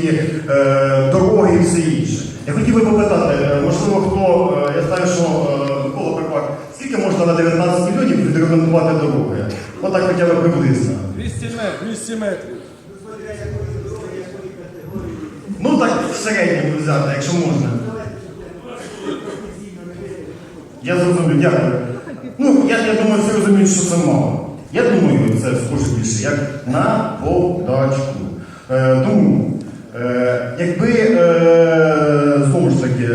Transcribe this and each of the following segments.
ті е, дороги і все інше. Я хотів би попитати, е, можливо, хто, е, я знаю, що Микола Припак, скільки можна на 19 мільйонів відремонтувати дороги? Отак хоча б приблизно. 200 метрів, 200 метрів. Ну так в середньому взяти, якщо можна. Я зрозумів, дякую. Ну, я, я думаю, всі розуміють, що це мало. Я думаю, це схоже більше, як на подачку. Е, тому, якби е, знову ж таки,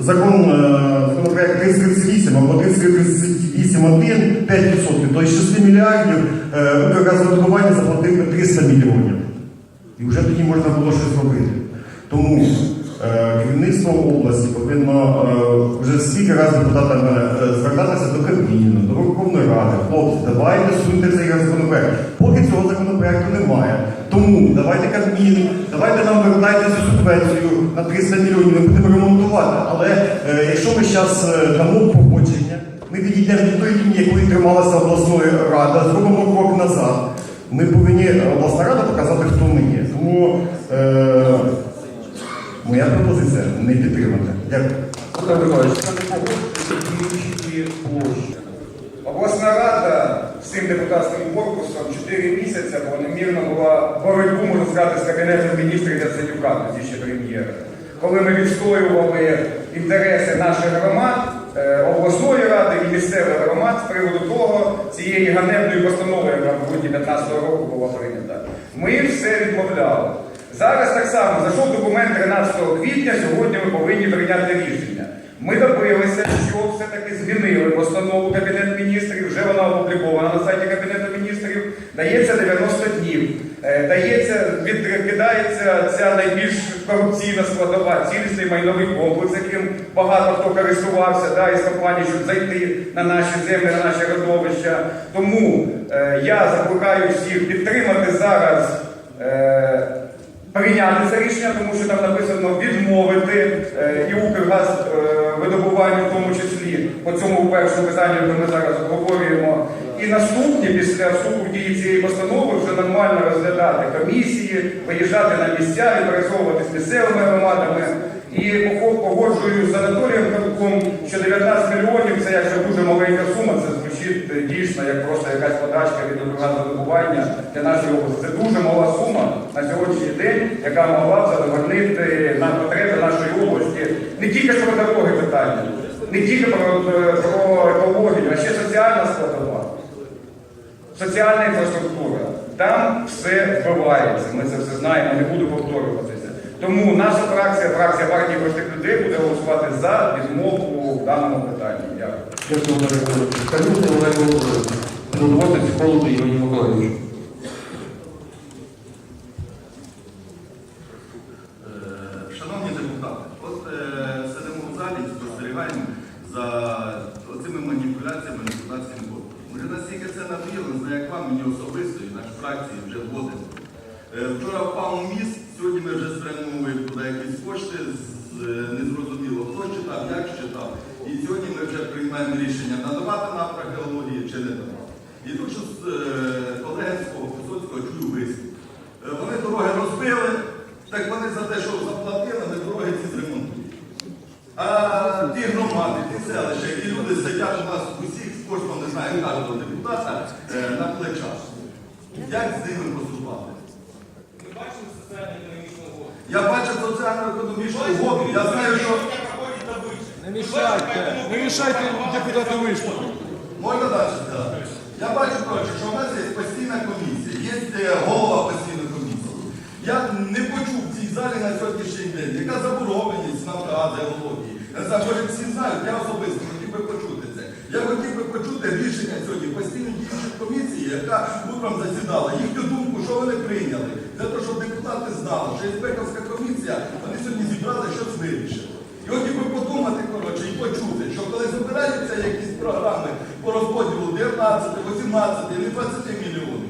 закон, е, законопроект 3038 або 3038.1, 5%, то із 6 мільярдів е, Укргазвидобування заплатив би 300 мільйонів. І вже тоді можна було щось робити. Тому е, керівництво області повинно е, вже скільки разів депутатами е, звертатися до Кабміну, до. Хлопці, давайте суньте цей законопроект. Поки цього законопроекту немає. Тому давайте Кабмін, давайте нам вертайте цю субвенцію на 300 мільйонів, ми будемо ремонтувати. Але е, якщо ми зараз дамо погодження, ми підійдемо до тої лінії, якої трималася обласною рада, зробимо крок назад. Ми повинні обласна рада показати, хто ми є. Тому е, моя пропозиція не підтримати. Дякую. Олег. Обласна рада з цим депутатським корпусом 4 місяці планомірно була боротьбу, можна сказати, з Кабінетом міністрів Яценюка, тоді ще прем'єра. Коли ми відстоювали інтереси наших громад, е, обласної ради і місцевих громад з приводу того, цієї ганебної постанови, яка в грудні 2015 року була прийнята, ми все відмовляли. Зараз так само зайшов документ 13 квітня, сьогодні ми повинні прийняти рішення. Ми добилися, що все-таки змінили постанову Кабінет міністрів, вже вона опублікована на сайті Кабінету міністрів, дається 90 днів. Е, Дається, відкидається ця найбільш корупційна складова, цілісний майновий комплекс, яким багато хто користувався да, із компаній, щоб зайти на наші землі, на наші родовища. Тому е, я закликаю всіх підтримати зараз. Е, прийняти це рішення, тому що там написано відмовити е, і Укргаз е, видобування, в тому числі по цьому першому питанню, яке ми зараз обговорюємо. І наступні після в дії цієї постанови вже нормально розглядати комісії, виїжджати на місця, відпрацьовувати з місцевими громадами. І погоджую з Анатолієм Кабуком, що 19 мільйонів це якщо дуже маленька сума, це звучить е, дійсно як просто якась подачка від видобування для нашої області. Це дуже мала сума на сьогоднішній день, яка могла б задовольнити на потреби нашої області не тільки про дороги питання, не тільки про, е, про екологію, а ще соціальна складова, соціальна інфраструктура. Там все вбивається. Ми це все знаємо, не буду повторюватися. Тому наша фракція, фракція партії простих людей буде голосувати за відмову в даному питанні. Дякую. Дякую, Олег Григорович. Канюк Олег Григорович. Підготувати психологу Євгенію Миколаївичу. Шановні депутати, от е, сидимо в залі і спостерігаємо за цими маніпуляціями депутатським корпусом. Настільки це надоїло, не знаю, як вам, мені особисто і фракції вже годин. Е, Вчора впав міст, сьогодні ми вже спрямовуємо туди якісь кошти, е, незрозуміло, хто читав, як читав. І сьогодні ми вже приймаємо рішення, надавати напрям геології чи не давати. І тут що з е, Колегенського, Висоцького чую виступ. Е, Вони дороги розбили, так вони за те, що заплатили, ми дороги ці зремонтуємо. А ті громади, ті селища, які люди сидять у нас усіх з кожного, не знаю, кожного депутата е, на плечах. Як з ними поступати? Я бачу соціально-економічну угоду. Я знаю, що Не мішайте, не мішайте депутату виступу. можна далі. Я бачу, коротше, що в нас є постійна комісія, є е, голова постійної комісії. Я не почув в цій залі на сьогоднішній день, яка заборгованість на наради, екології. Я може всі знають, я особисто хотів би почути це. Я хотів би почути рішення сьогодні постійної діючої комісії, яка утром засідала, їхню думку, що вони прийняли. Для того, щоб депутати знали, що інспекторська комісія, вони сьогодні зібрали щось вирішили. І хотів би подумати, коротше, і почути, що коли збираються якісь програми по розподілу 19, 18, і 20 мільйонів,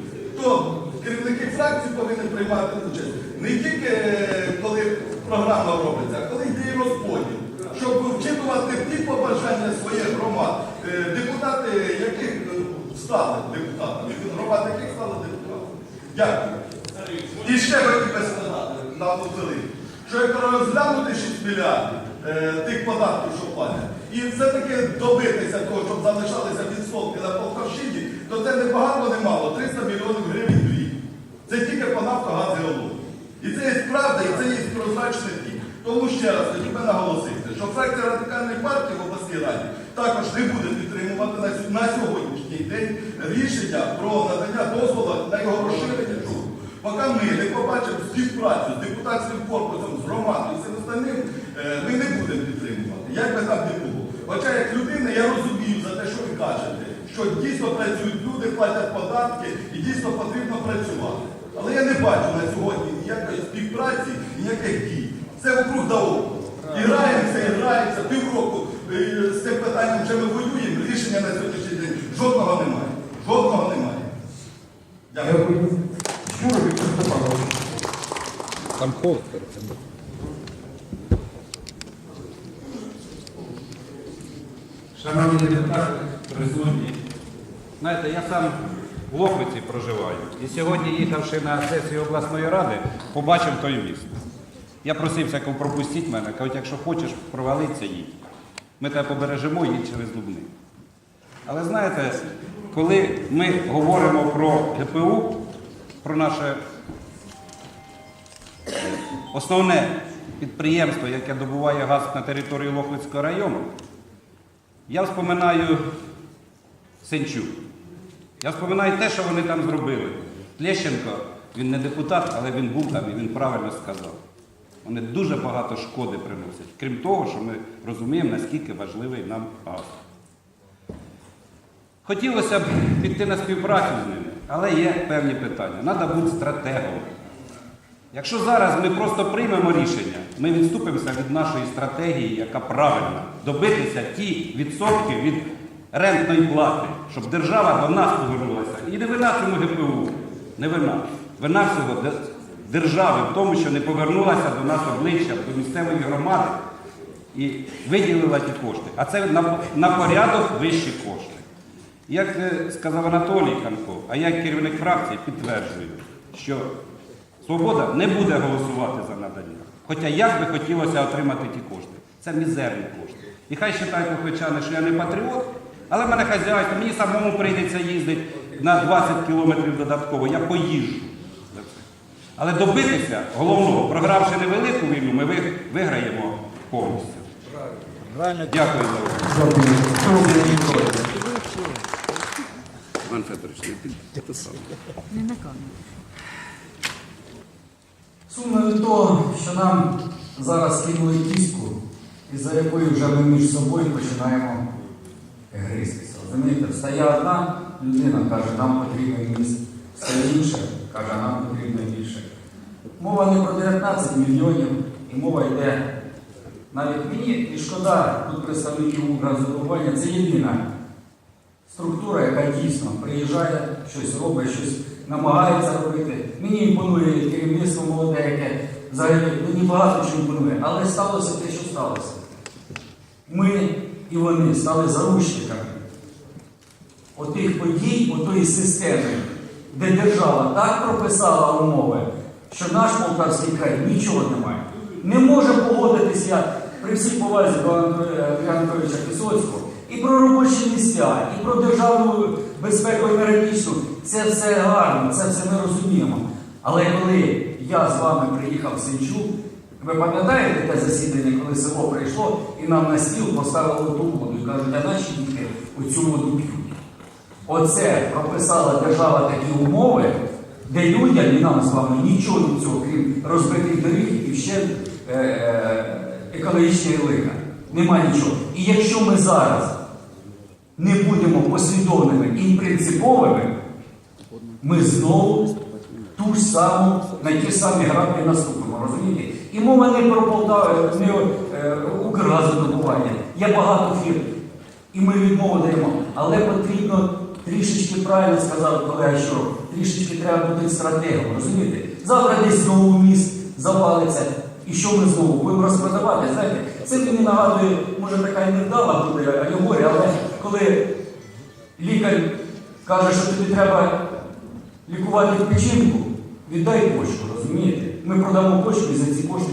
то керівники фракцій повинні приймати участь не тільки е, коли програма робиться, а коли йде і розподіл. Щоб вчитувати ті побажання своїх громад, Е, депутати, яких е, стали депутатами, громад яких стали депутатами. Дякую. І ще би сказати на одну розподілити. Що як розглянути 6 мільярдів тих податків, що платять, і все-таки добитися того, щоб залишалися відсотки на полтавщині, то це не багато, не мало, 300 мільйонів гривень в рік. Це тільки по нафтогазіології. І це є правда, і це є прозрачний рік. Тому ще раз хотів би наголосити, що фракція радикальної партії в обласній раді також не буде підтримувати на, сьогоднішній день рішення про надання дозволу на його розширення. Чому? Поки ми не побачимо співпрацю з депутатським корпусом, з громадою і всім остальним, е, ми не будемо підтримувати. Як би там не було. Хоча як людина я розумію за те, що ви кажете, що дійсно працюють люди, платять податки і дійсно потрібно працювати. Але я не бачу на сьогодні ніякої співпраці, ніяких дій. Це округ да округ. І граємося, і граємося. Півроку е, з цим питанням вже ми воюємо. Рішення на сьогоднішній день жодного немає. Жодного немає. Дякую. Там холод перед цим. Шановні депутати, присутні. Знаєте, я сам в Лохвиці проживаю. І сьогодні, їхавши на сесію обласної ради, побачив той міст. Я просився, кого пропустіть мене, кажуть, якщо хочеш провалитися, їдь. Ми тебе побережемо, їдь через Лубни. Але знаєте, коли ми говоримо про ГПУ, про наше основне підприємство, яке добуває газ на території Лохвицького району, я вспоминаю Сенчук. Я вспоминаю те, що вони там зробили. Лещенко, він не депутат, але він був там і він правильно сказав. Вони дуже багато шкоди приносять, крім того, що ми розуміємо, наскільки важливий нам газ. Хотілося б піти на співпрацю з ними, але є певні питання. Треба бути стратегом. Якщо зараз ми просто приймемо рішення, ми відступимося від нашої стратегії, яка правильна, добитися ті відсотки від рентної плати, щоб держава до нас повернулася. І не вина цьому ГПУ, не вина. Вина всього держави в тому, що не повернулася до нас обличчя, до місцевої громади і виділила ті кошти. А це на, порядок вищі кошти. Як е, сказав Анатолій Ханков, а я керівник фракції підтверджую, що Свобода не буде голосувати за надання. Хоча як би хотілося отримати ті кошти. Це мізерні кошти. І хай вважають лохвичани, що я не патріот, але в мене хазяйство, мені самому прийдеться їздити на 20 кілометрів додатково, я поїжджу. Але добитися головного, програвши невелику війну, ми виграємо повністю. Правильно. Дякую за увагу. Іван Федорович, ти те саме. Не на камеру. Сумно від того, що нам зараз кинули кістку, із-за якої вже ми між собою починаємо гристися. Розумієте, встає одна людина, каже, нам потрібно міст, все інше, каже, нам потрібно більше. Мова не про 19 мільйонів, і мова йде. Навіть мені і шкода тут представників Укрзадоволення, це єдина структура, яка дійсно приїжджає, щось робить, щось намагається робити. Мені імпонує керівництво молоде, яке взагалі мені багато чого імпонує. Але сталося те, що сталося. Ми і вони стали заручниками отих подій, отої системи, де держава так прописала умови, що наш Полтавський край нічого не має. Не може погодитись я при всій повазі до Анатолія Анатолійовича Пісоцького і про робочі місця, і про державну безпеку енергетичну. Це все гарно, це все ми розуміємо. Але коли я з вами приїхав в Сенчук, ви пам'ятаєте те засідання, коли село прийшло і нам на стіл поставили ту воду і кажуть, а наші діти оцю воду п'ють. Оце прописала держава такі умови, де людям і нам з вами нічого до цього, крім розбитих доріг і ще е, е, екологічної лиха. Нема нічого. І якщо ми зараз не будемо послідовними і принциповими, ми знову ту ж саму, на ті самі граблі наступимо, розумієте? І мова не про Полтаву, не е, Укргазодобування. Є багато фірм. І ми відмову даємо. Але потрібно трішечки правильно сказав колега що трішечки треба бути стратегом, розумієте? Завтра десь знову міст завалиться. І що ми знову будемо розпродавати? Знаєте, це мені нагадує, може така і невдала буде алегорія, але коли лікар каже, що тобі треба лікувати печінку, віддай почку, розумієте? ми продамо почту і за ці кошти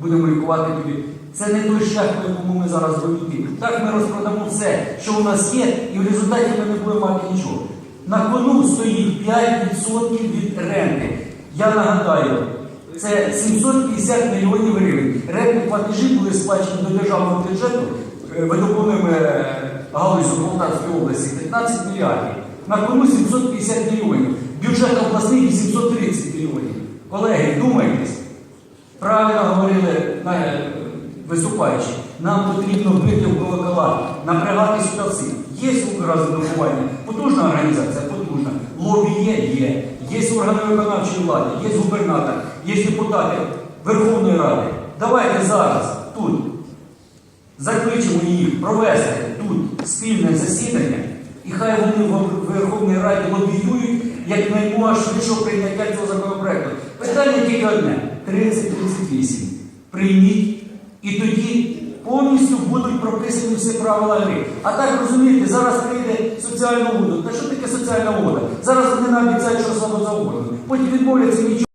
будемо лікувати тобі. Це не той шлях, по якому ми зараз будемо. Так ми розпродамо все, що у нас є, і в результаті ми не будемо мати нічого. На кону стоїть 5% від ренти. Я нагадаю, це 750 мільйонів гривень. Рентні платежі були сплачені до державного бюджету е, е, Полтавської області 15 мільярдів. На кону 750 мільйонів. Бюджет обласний 830 мільйонів. Колеги, думайтесь. Правильно говорили е, виступаючі. Нам потрібно бити в колокола, напрягати всіх. Є Укргазвидобування, потужна організація, потужна. Лобі є, є. Є органи виконавчої влади, є губернатор, є депутати Верховної Ради. Давайте зараз тут закличемо їх провести тут спільне засідання, і хай вони в Верховній Раді лобіюють як наймога швидшого прийняття цього законопроекту. Питання тільки одне: 30-38. Прийміть, і тоді повністю будуть прописані всі правила гри. А так розумієте, зараз прийде соціальна угода. Та що таке соціальна угода? Зараз вони нам обіцяють, що завгодно. Потім відмовляться нічого.